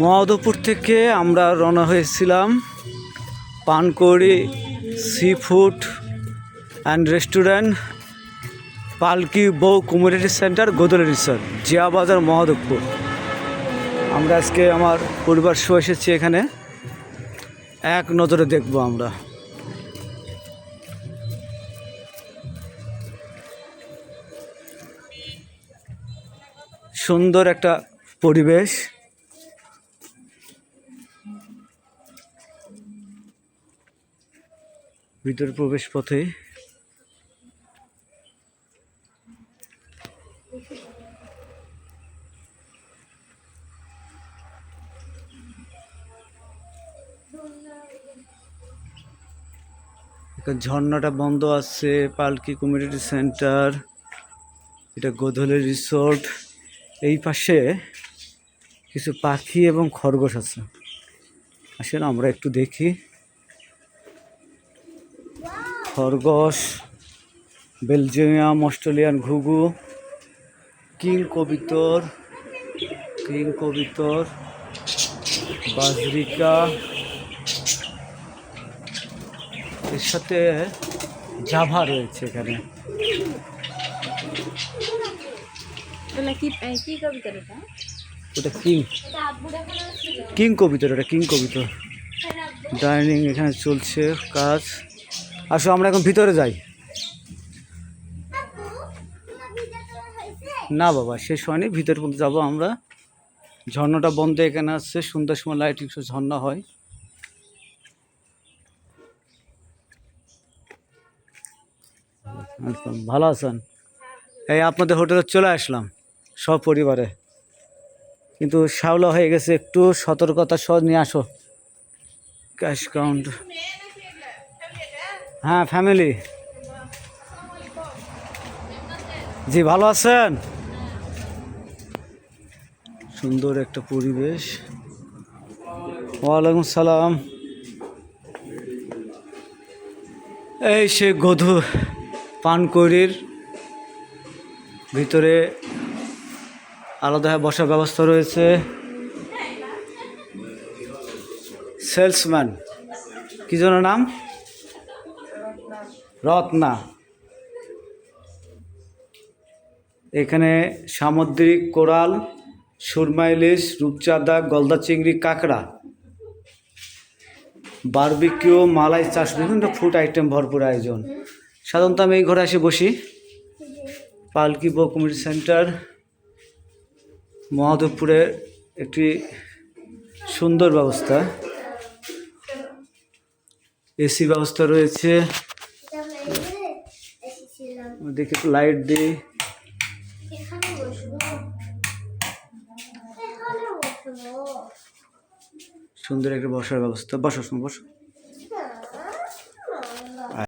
মহাদপুর থেকে আমরা রওনা হয়েছিলাম Pankori sea food and restaurant Palki Bou community centre Godle resort, Zia Bazar Mahadevpur আমরা আজকে আমার পরিবার সহ এসেছি এখানে। এক নজরে দেখব আমরা। সুন্দর একটা পরিবেশ। ভিতরে প্রবেশ পথে। ঝর্ণাটা বন্ধ আছে, পালকি কমিউনিটি সেন্টার, এটা গোধলের রিসোর্ট। এই পাশে কিছু পাখি এবং খরগোশ আছে। আসেন, আমরা একটু দেখি। খরগোশ বেলজিয়াম অস্ট্রেলিয়ান ঘুঘু কিং কবিতর কিং কবিতর বাজরিকা। এর সাথে জাভা রয়েছে এখানে। কি কি কবিতা এটা? ওটা কিং। কিং কবিতর ওটা কিং কবিতর। ডাইনিং এখানে চলছে কাজ। আসো, আমরা এখন ভিতরে যাই। না বাবা, শেষ হয়নি, ভিতরে পর্যন্ত যাব আমরা। ঝর্ণাটা বন্ধ এখানে আসছে সন্ধ্যার সময় লাইটিং শো ঝর্ণা হয়। ভালো আছেন? এই আপনাদের হোটেলে চলে আসলাম সব পরিবারে কিন্তু শ্যাওলা হয়ে গেছে, একটু সতর্কতা সহ নিয়ে আসো। Cash count. হ্যাঁ ফ্যামিলি জি, ভালো আছেন? সুন্দর একটা পরিবেশ। ওয়ালাইকুম সালাম এই সে গধু পানকড়ির ভিতরে আলাদা বসার ব্যবস্থা রয়েছে। সেলসম্যান, কি যেন নাম? রত্না। এখানে সামুদ্রিক কোরাল, সুরমা ইলিশ, রূপচাঁদা, গলদা চিংড়ি, কাঁকড়া। বারবিকিউ, মালাই চাষ, বিভিন্ন ফুড আইটেম ভরপুর আয়োজন। সাধারণত আমি এই ঘরে এসে বসি। পালকি বো কমিউনিটি সেন্টার মহাদেবপুরের একটি সুন্দর ব্যবস্থা। এসি ব্যবস্থা রয়েছে। দেখি একটু লাইট দিই। সুন্দর একটা বসার ব্যবস্থা। বসো শোনো, বসো।